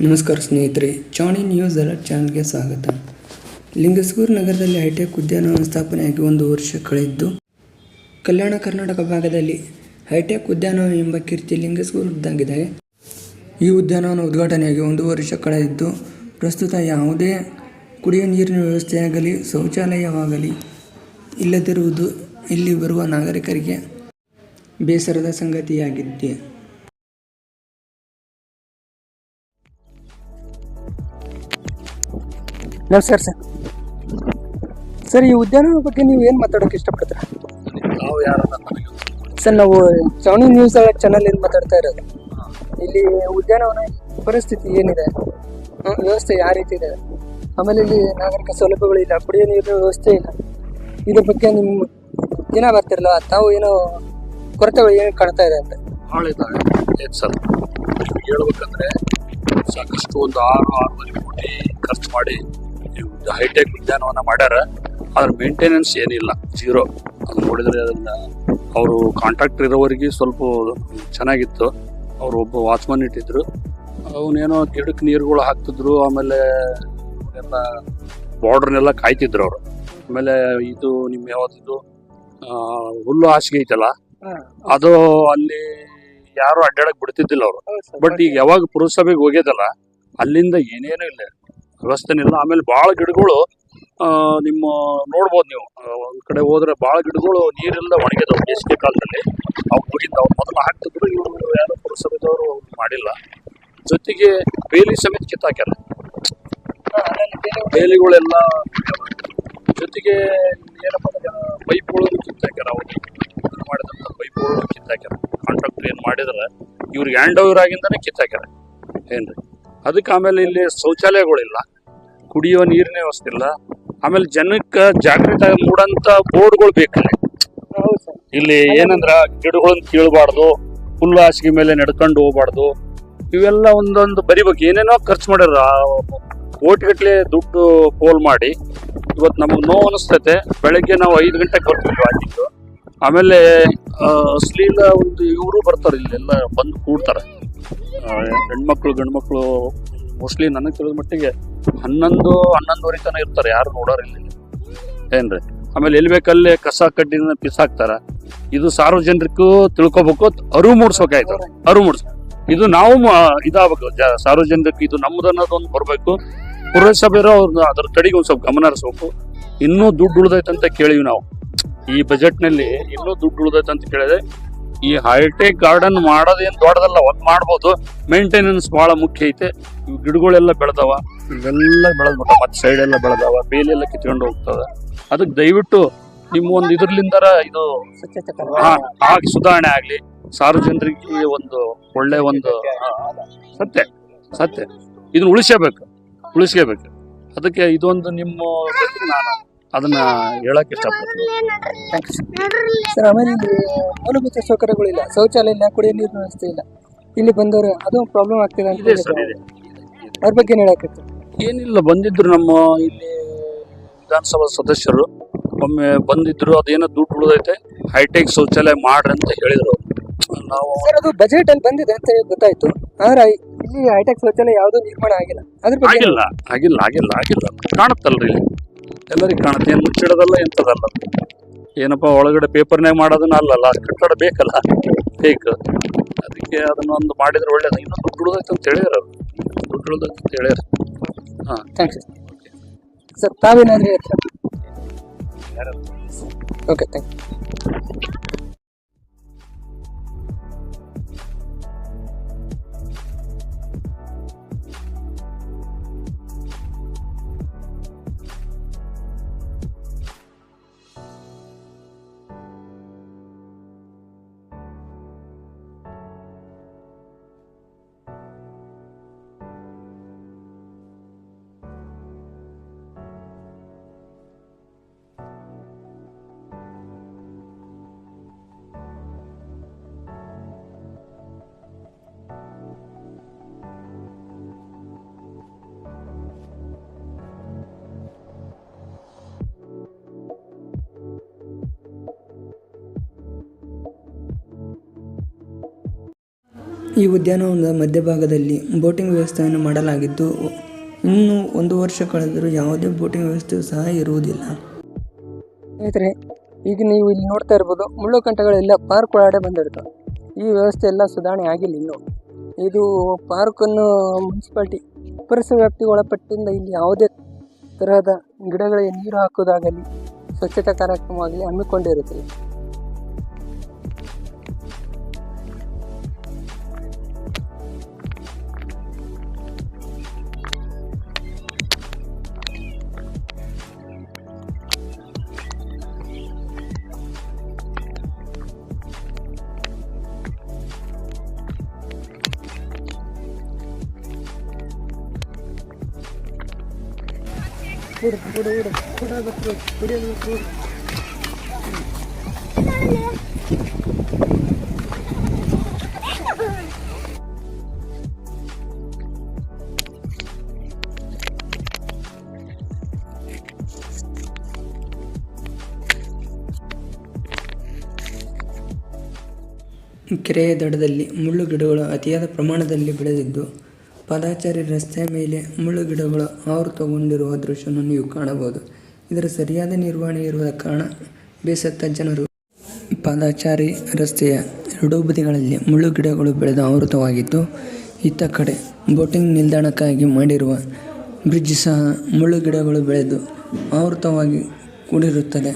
ನಮಸ್ಕಾರ ಸ್ನೇಹಿತರೆ, ಚಾಣಿ news alert ಚಾನಲ್ಗೆ ಸ್ವಾಗತ. ಲಿಂಗಸ್ಗೂರು ನಗರದಲ್ಲಿ ಹೈಟೆಕ್ ಉದ್ಯಾನವನ ಸ್ಥಾಪನೆಯಾಗಿ ಒಂದು ವರ್ಷ ಕಳೆದಿದ್ದು, ಕಲ್ಯಾಣ ಕರ್ನಾಟಕ ಭಾಗದಲ್ಲಿ ಹೈಟೆಕ್ ಉದ್ಯಾನವನ ಎಂಬ ಕೀರ್ತಿ ಲಿಂಗಸ್ಗೂರದ್ದಾಗಿದೆ ಈ ಉದ್ಯಾನವನ ಉದ್ಘಾಟನೆಯಾಗಿ ಒಂದು ವರ್ಷ ಕಳೆದಿದ್ದು, ಪ್ರಸ್ತುತ ಯಾವುದೇ ಕುಡಿಯುವ ನೀರಿನ ವ್ಯವಸ್ಥೆಯಾಗಲಿ, ಶೌಚಾಲಯವಾಗಲಿ ಇಲ್ಲದಿರುವುದು ಇಲ್ಲಿ ಬರುವ ನಾಗರಿಕರಿಗೆ ಬೇಸರದ ಸಂಗತಿಯಾಗಿದೆ. ನಮಸ್ಕಾರ ಸರ್. ಸರ್ ಈ ಉದ್ಯಾನವನ ಬಗ್ಗೆ ನೀವು ಏನು ಮಾತಾಡೋಕೆ ಇಷ್ಟಪಡ್ತೀರಾ? ನಾವು ಯಾರನ್ನ ಸರ್ ನಾವು ಸೌಣಿ ನ್ಯೂಸ್ ಚಾನಲ್ ಇಂದ ಮಾತಾಡ್ತಾ ಇರೋದು. ಇಲ್ಲಿ ಉದ್ಯಾನವನ ಪರಿಸ್ಥಿತಿ ಏನಿದೆ? ವ್ಯವಸ್ಥೆ ಯಾವ ರೀತಿ ಇದೆ? ಆಮೇಲೆ ಇಲ್ಲಿ ನಾಗರಿಕ ಸೌಲಭ್ಯಗಳು ಇಲ್ಲ ಕುಡಿಯೋ ನೀರಿನ ವ್ಯವಸ್ಥೆ ಇಲ್ಲ. ಇದ್ರ ಬಗ್ಗೆ ನಿಮ್ಮ ದಿನ ಬರ್ತಿರಲ್ಲ ತಾವು ಏನೋ ಕೊರತೆಗಳು ಏನು ಕಾಣ್ತಾ ಇದೆ ಅಂತ. ಭಾಳ ಇದ್ದಾವೆ ಸರ್? ಹೇಳ್ಬೇಕಂದ್ರೆ ಸಾಕಷ್ಟು ಒಂದು ಆರು ಆರೂವರೆ ಕೋಟಿ ಖರ್ಚು ಮಾಡಿ ಹೈಟೆಕ್ ಉದ್ಯಾನವನ ಮಾಡ್ಯಾರ ಅದ್ರ ಮೇಂಟೆನೆನ್ಸ್ ಏನಿಲ್ಲ ಜೀರೋ ಅದು ನೋಡಿದ್ರೆ ಅದನ್ನ ಅವರು ಕಾಂಟ್ರಾಕ್ಟರ್ ಇರೋವರೆಗೆ ಸ್ವಲ್ಪ ಚೆನ್ನಾಗಿತ್ತು. ಅವರು ಒಬ್ಬ ವಾಚ್ಮನ್ ಇಟ್ಟಿದ್ರು. ಅವನೇನೋ ಗಿಡಕ್ಕೆ ನೀರುಗಳು ಹಾಕ್ತಿದ್ರು ಆಮೇಲೆ ಎಲ್ಲ ಬಾರ್ಡ್ರನ್ನೆಲ್ಲ ಕಾಯ್ತಿದ್ರು ಅವರು. ಆಮೇಲೆ ಇದು ನಿಮ್ಮ ಯಾವ್ದಿದು ಹುಲ್ಲು ಹಾಸಿಗೆ ಐತಲ್ಲ ಅದು ಅಲ್ಲಿ ಯಾರು ಅಡ್ಡಾಡಕ್ ಬಿಡ್ತಿದ್ದಿಲ್ಲ ಅವರು. ಬಟ್ ಈಗ ಯಾವಾಗ ಪುರಸಭೆಗೆ ಹೋಗ್ಯದಲ್ಲ ಅಲ್ಲಿಂದ ಏನೇನು ಇಲ್ಲ. ವ್ಯವಸ್ಥೆನೇ ಇಲ್ಲ ಆಮೇಲೆ ಭಾಳ ಗಿಡಗಳು ನಿಮ್ಮ ನೋಡ್ಬೋದು ನೀವು. ಒಂದು ಕಡೆ ಹೋದ್ರೆ ಭಾಳ ಗಿಡಗಳು ನೀರಿಂದ ಒಣಗಿದವು ಬೇಸಿಗೆ ಕಾಲದಲ್ಲಿ. ಅವು ಅವ್ರು ಮೊದಲು ಹಾಕ್ತಿದ್ರು, ಇವರು ಯಾರು ಪುರಸಭೆದವರು ಮಾಡಿಲ್ಲ. ಜೊತೆಗೆ ಬೇಲಿ ಸಮೇತ ಕಿತ್ತಾಕ್ಯಾರ. ಬೇಲಿಗಳೆಲ್ಲ ಜೊತೆಗೆ ಏನಪ್ಪ ಅಂದ್ರೆ ಪೈಪ್ಗಳು ಕಿತ್ತಾಕ್ಯಾರ ಅವರು. ಮಾಡಿದಂಥ ಪೈಪ್ಗಳು ಕಿತ್ತಾಕ್ಯಾರ. ಕಾಂಟ್ರಾಕ್ಟರ್ ಏನು ಮಾಡಿದ್ರೆ, ಇವ್ರಿಗೆ ಹ್ಯಾಂಡ್ ಓವರ್ ಆಗಿಂದಾನೆ ಕಿತ್ತಾಕ್ಯಾರ. ಏನ್ರಿ? ಅದಕ್ಕೆ ಆಮೇಲೆ ಇಲ್ಲಿ ಶೌಚಾಲಯಗಳಿಲ್ಲ. ಕುಡಿಯುವ ನೀರಿನ ವ್ಯವಸ್ಥೆ ಇಲ್ಲ ಆಮೇಲೆ ಜನಕ್ಕೆ ಜಾಗೃತ ಮೂಡಂತ ಬೋರ್ಡ್ಗಳು ಬೇಕಲ್ಲಿ. ಇಲ್ಲಿ ಏನಂದ್ರ ಗಿಡಗಳನ್ನ ಕೀಳಬಾರ್ದು ಹುಲ್ಲು ಹಾಸಿಗೆ ಮೇಲೆ ನಡ್ಕೊಂಡು ಹೋಗ್ಬಾರ್ದು. ಇವೆಲ್ಲ ಒಂದೊಂದು ಬರಿಬೇಕು ಏನೇನೋ ಖರ್ಚು ಮಾಡ್ಯಾರ. ಕೋಟಿಗಟ್ಲೆ ದುಡ್ಡು ಪೋಲ್ ಮಾಡಿ. ಇವತ್ತು ನಮಗೆ ನೋವು ಅನಿಸ್ತೈತೆ. ಬೆಳಗ್ಗೆ ನಾವು ಐದು ಗಂಟೆಗೆ ಬರ್ತೀವಿ ಆಗಿದ್ದು ಆಮೇಲೆ ಅಶ್ಲೀಲ ಒಂದು ಇವರು ಬರ್ತಾರೆ ಇಲ್ಲೆಲ್ಲ ಬಂದು ಕೂಡ್ತಾರೆ. ಹೆಣ್ಮಕ್ಳು, ಗಂಡ್ಮಕ್ಳು, ಮೋಸ್ಟ್ಲಿ ನನಗೆ ತಿಳಿದ ಮಟ್ಟಿಗೆ ಹನ್ನೊಂದು ಹನ್ನೊಂದುವರೆ ತನಕ ಇರ್ತಾರೆ ಯಾರು ನೋಡೋರಿಲ್ಲ ಇಲ್ಲಿ. ಏನ್ರಿ? ಆಮೇಲೆ ಎಲ್ಲಿ ಬೇಕಲ್ಲೇ ಕಸ ಕಡ್ಡಿನ ಪಿಸಾಕ್ತಾರ ಇದು ಸಾರ್ವಜನಿಕರು ತಿಳ್ಕೊಬೇಕು ಅರಿವು ಮೂಡಿಸ್ಬೇಕಾಯ್ತು. ಅರಿವು ಮೂಡಿಸ್ ಇದು ನಾವು ಇದಾಗಬೇಕು. ಸಾರ್ವಜನಿಕ ಸಾರ್ವಜನಿಕರಿಗೆ ಇದು ನಮ್ದು ಅನ್ನೋದೊಂದು ಬರಬೇಕು. ಪುರಸಭೆಯವರು ಅವ್ರನ್ನ ಅದ್ರ ಕಡೆಗೆ ಒಂದು ಸ್ವಲ್ಪ ಗಮನ ಹರಿಸ್ಬೇಕು. ಇನ್ನೂ ದುಡ್ಡು ಉಳ್ದೈತಂತ ಅಂತ ಕೇಳಿವಿ ನಾವು. ಈ ಬಜೆಟ್ನಲ್ಲಿ ಇನ್ನೂ ದುಡ್ಡು ಉಳ್ದೈತಂತ ಅಂತ ಕೇಳಿದೆ ಈ ಹೈಟೆಕ್ ಗಾರ್ಡನ್ ಮಾಡೋದೇನು ದೊಡ್ಡದಲ್ಲ ಒಂದು ಮಾಡ್ಬೋದು. ಮೇಂಟೆನೆನ್ಸ್ ಭಾಳ ಮುಖ್ಯ ಐತೆ. ಇವು ಗಿಡಗಳೆಲ್ಲ ಬೆಳೆದವ. ಇವೆಲ್ಲ ಬೆಳೆದ್ಬಿಟ್ಟ ಮತ್ತೆ ಸೈಡ್ ಎಲ್ಲ ಬೆಳೆದವ ಬೇಲೆಲ್ಲ ಕಿತ್ಕೊಂಡು ಹೋಗ್ತದ. ಅದಕ್ಕೆ ದಯವಿಟ್ಟು ನಿಮ್ಮ ಒಂದು ಇದ್ರಲಿಂದರ ಇದು ಹಾ, ಸುಧಾರಣೆ ಆಗ್ಲಿ. ಸಾರ್ವಜನಿಕರಿಗೆ ಒಂದು ಒಳ್ಳೆ ಒಂದು ಸತ್ಯ ಸತ್ಯ. ಇದನ್ನ ಉಳಿಸಬೇಕು ಉಳಿಸ್ಕೋಬೇಕು ಅದಕ್ಕೆ ಇದೊಂದು ನಿಮ್ಮ ನಾನು ಅದನ್ನ ಹೇಳಕ್ ಇಷ್ಟಪಡ್ತೀನಿ. ಸರ್ ಆಮೇಲೆ ಇಲ್ಲಿ ಮೂಲಭೂತ ಸೌಕರ್ಯಗಳಿಲ್ಲ. ಶೌಚಾಲಯ ಇಲ್ಲ ಕುಡಿಯೋ ನೀರಿನ ವ್ಯವಸ್ಥೆ ಇಲ್ಲ. ಇಲ್ಲಿ ಬಂದವರು ಅದು ಪ್ರಾಬ್ಲಮ್ ಆಗ್ತಿದೆ ಅಂತ ಅದ್ರ ಬಗ್ಗೆ ಹೇಳಕ್ಕೆ ಏನಿಲ್ಲ ಬಂದಿದ್ರು ನಮ್ಮ ಇಲ್ಲಿ ವಿಧಾನಸಭಾ ಸದಸ್ಯರು. ಒಮ್ಮೆ ಬಂದಿದ್ರು ಅದೇನೋ ದುಡ್ಡು ಉಳಿದೈತೆ ಹೈಟೆಕ್ ಶೌಚಾಲಯ ಮಾಡ್ರಿ ಅಂತ ಹೇಳಿದ್ರು. ನಾವು ಸರ್ ಅದು ಬಜೆಟ್ ಅಲ್ಲಿ ಬಂದಿದೆ ಅಂತ ಹೇಳಿ ಗೊತ್ತಾಯ್ತು. ಆದ್ರೆ ಇಲ್ಲಿ ಹೈಟೆಕ್ ಶೌಚಾಲಯ ಯಾವುದು ನಿರ್ಮಾಣ ಆಗಿಲ್ಲ. ಅದ್ರ ಬಗ್ಗೆ ಆಗಿಲ್ಲ ಆಗಿಲ್ಲ ಆಗಿಲ್ಲ ಆಗಿಲ್ಲ. ಕಾಣುತ್ತಲ್ರಿ ಇಲ್ಲಿ. ಎಲ್ಲರಿಗೂ ಕಾಣುತ್ತೆ. ಏನು ಮುಚ್ಚಿಡೋದಲ್ಲ ಎಂಥದಲ್ಲ. ಏನಪ್ಪ ಒಳಗಡೆ ಪೇಪರ್ನಾಗ ಮಾಡೋದನ್ನ ಅಲ್ಲಲ್ಲ ಅಷ್ಟು ಕಟ್ಟಡ ಬೇಕಲ್ಲ. ಬೇಕು ಅದಕ್ಕೆ ಅದನ್ನ ಒಂದು ಮಾಡಿದ್ರೆ ಒಳ್ಳೇದು. ಇನ್ನೊಂದು ದುಡ್ಡು ಉಳಿದೈತೆ ಅಂತ ಹೇಳಿದ್ರು ದುಡ್ಡು ಉಳಿದೈತೆ ಅಂತ ಹೇಳ್ಯಾರ. ಹಾಂ ಥ್ಯಾಂಕ್ಸ್ ಸರ್ ತಾವೇನಾದ್ರೂ ಹೇಳ್ತೀರಾ ಓಕೆ ಥ್ಯಾಂಕ್ ಈ ಉದ್ಯಾನವನದ ಮಧ್ಯಭಾಗದಲ್ಲಿ ಬೋಟಿಂಗ್ ವ್ಯವಸ್ಥೆಯನ್ನು ಮಾಡಲಾಗಿದ್ದು, ಇನ್ನು ಒಂದು ವರ್ಷ ಕಳೆದರೂ ಯಾವುದೇ ಬೋಟಿಂಗ್ ವ್ಯವಸ್ಥೆಯು ಸಹ ಇರುವುದಿಲ್ಲ. ಸ್ನೇಹಿತರೆ, ಈಗ ನೀವು ಇಲ್ಲಿ ನೋಡ್ತಾ ಇರ್ಬೋದು, ಮುಳ್ಳು ಕಂಟಗಳೆಲ್ಲ ಪಾರ್ಕ್ ಒಳಗಡೆ ಬಂದಿರ್ತವೆ ಈ ವ್ಯವಸ್ಥೆ ಎಲ್ಲ ಸುಧಾರಣೆ ಆಗಿಲ್ಲ ಇನ್ನೂ. ಇದು ಪಾರ್ಕನ್ನು ಮುನ್ಸಿಪಾಲ್ಟಿ, ಪರಿಸರ ವ್ಯಾಪ್ತಿಗೆ ಒಳಪಟ್ಟಿಂದ ಇಲ್ಲಿ ಯಾವುದೇ ತರಹದ ಗಿಡಗಳಿಗೆ ನೀರು ಹಾಕೋದಾಗಲಿ ಸ್ವಚ್ಛತಾ ಕಾರ್ಯಕ್ರಮವಾಗಲಿ ಹಮ್ಮಿಕೊಂಡಿರುತ್ತದೆ ಕೆರೆಯ ದಡದಲ್ಲಿ ಮುಳ್ಳು ಗಿಡಗಳು ಅತಿಯಾದ ಪ್ರಮಾಣದಲ್ಲಿ ಬೆಳೆದಿದ್ದು ಪಾದಾಚಾರಿ ರಸ್ತೆಯ ಮೇಲೆ ಮುಳ್ಳು ಗಿಡಗಳು ಆವೃತಗೊಂಡಿರುವ ದೃಶ್ಯವನ್ನು ನೀವು ಕಾಣಬಹುದು. ಇದರ ಸರಿಯಾದ ನಿರ್ವಹಣೆ ಇರುವ ಕಾರಣ ಬೇಸತ್ತ ಜನರು ಪಾದಾಚಾರಿ ರಸ್ತೆಯ ಎರಡೂ ಬದಿಗಳಲ್ಲಿ ಮುಳ್ಳು ಗಿಡಗಳು ಬೆಳೆದು ಆವೃತವಾಗಿದ್ದು, ಇತ್ತ ಕಡೆ ಬೋಟಿಂಗ್ ನಿಲ್ದಾಣಕ್ಕಾಗಿ ಮಾಡಿರುವ ಬ್ರಿಡ್ಜ್ ಸಹ ಮುಳ್ಳು ಗಿಡಗಳು ಬೆಳೆದು ಆವೃತವಾಗಿ ಕೂಡಿರುತ್ತದೆ.